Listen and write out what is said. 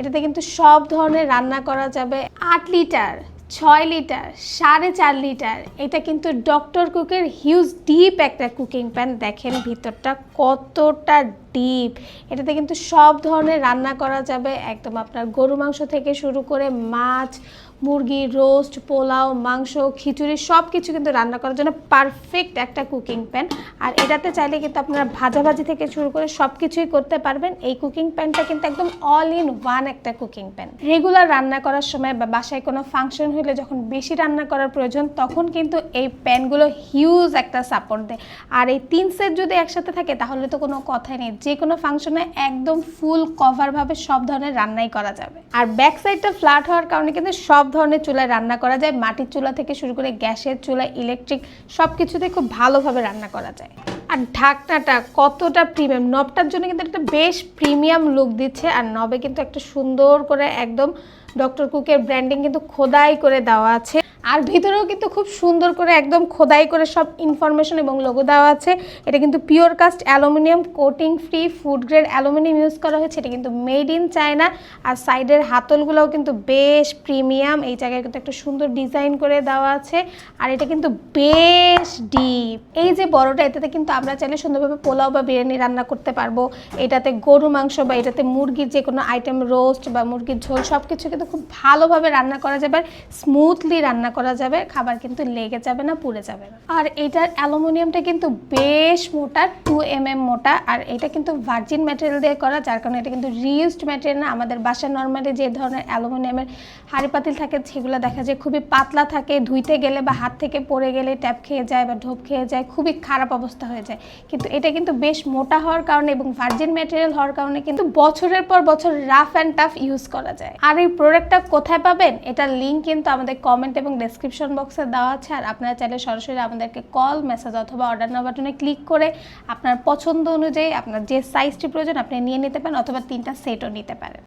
এটাতে কিন্তু সব ধরনের রান্না করা যাবে। আট লিটার, ছয় লিটার, সাড়ে চার লিটার। এটা কিন্তু ডক্টর কুকের হিউজ ডিপ একটা কুকিং প্যান। দেখেন ভিতরটা কতটা ডিপ। এটাতে কিন্তু সব ধরনের রান্না করা যাবে। একদম আপনার গরু মাংস থেকে শুরু করে মাছ মুরগি, রোস্ট, পোলাও, মাংস, খিচুড়ি সব কিছু কিন্তু রান্না করার জন্য পারফেক্ট একটা কুকিং প্যান আর এটাতে চাইলে কিন্তু আপনারা ভাজাভাজি থেকে শুরু করে সব কিছুই করতে পারবেন। এই কুকিং প্যানটা কিন্তু একদম অল ইন ওয়ান একটা কুকিং প্যান রেগুলার রান্না করার সময় বা বাসায় কোনো ফাংশন হলে যখন বেশি রান্না করার প্রয়োজন, তখন কিন্তু এই প্যানগুলো হিউজ একটা সাপোর্ট দেয়। আর এই তিন সেট যদি একসাথে থাকে, তাহলে তো কোনো কথাই নেই। যে কোনো ফাংশনে একদম ফুল কভারভাবে সব ধরনের রান্নাই করা যাবে। আর ব্যাক সাইডটা ফ্ল্যাট হওয়ার কারণে কিন্তু সব ধরনের চুলায় রান্না করা যায়। মাটির চুলা থেকে শুরু করে গ্যাসের চুলা, ইলেকট্রিক সব কিছুতে খুব ভালোভাবে রান্না করা যায়। আর ঢাকনাটা কতটা প্রিমিয়াম নবটার জন্য কিন্তু একটা বেশ প্রিমিয়াম লুক দিচ্ছে। আর নবে কিন্তু একটা সুন্দর করে একদম ডক্টর কুকের ব্র্যান্ডিং কিন্তু খোদাই করে দেওয়া আছে। আর ভিতরেও কিন্তু খুব সুন্দর করে একদম খোদাই করে সব ইনফরমেশন এবং লোগো দেওয়া আছে। এটা কিন্তু pure cast aluminium coating free food grade aluminium use করা হয়েছে। এটা কিন্তু মেড ইন চায়না আর সাইডের হাতলগুলোও কিন্তু বেশ প্রিমিয়াম এই জায়গায় কিন্তু একটা সুন্দর ডিজাইন করে দেওয়া আছে। আর এটা কিন্তু বেশ ডিপ এই যে বড়টা, এটাতে কিন্তু আমরা চাইলে সুন্দরভাবে পোলাও বা বিরিয়ানি রান্না করতে পারব। এটাতে গরু মাংস বা এটাতে মুরগির যে কোনো আইটেম রোস্ট বা মুরগির ঝোল সব কিছু কিন্তু খুব ভালোভাবে রান্না করা যাবে। স্মুথলি রান্না করা যাবে, খাবার কিন্তু লেগে যাবে না, পুড়ে যাবে না। আর এটার অ্যালুমিনিয়ামটা কিন্তু বেশ মোটা টু এম এম মোটা, আর এটা কিন্তু ভার্জিন ম্যাটেরিয়াল দিয়ে করা, যার কারণে এটা কিন্তু রিউজড ম্যাটেরিয়াল না। আমাদের বাসায় নর্মালি যে ধরনের অ্যালুমিনিয়ামের হাঁড়ি পাতিল থাকে, সেগুলো দেখা যায় খুবই পাতলা থাকে, ধুইতে গেলে বা হাত থেকে পড়ে গেলে ট্যাপ খেয়ে যায় বা ঢোপ খেয়ে যায়, খুবই খারাপ অবস্থা হয়ে যায়। কিন্তু এটা কিন্তু বেশ মোটা হওয়ার কারণে এবং ভার্জিন ম্যাটেরিয়াল হওয়ার কারণে কিন্তু বছরের পর বছর রাফ অ্যান্ড টাফ ইউজ করা যায়। আর এই প্রোডাক্টটা কোথায় পাবেন? এটার লিঙ্ক কিন্তু আমাদের কমেন্ট এবং ডেসক্রিপশন বক্সে দেওয়া আছে, আর আপনারা চাইলে সরাসরি আমাদেরকে কল মেসেজ অথবা অর্ডার নাও বাটনে ক্লিক করে আপনার পছন্দ অনুযায়ী আপনার যে সাইজটি প্রয়োজন আপনি নিয়ে নিতে পারেন, অথবা তিনটা সেটও নিতে পারেন।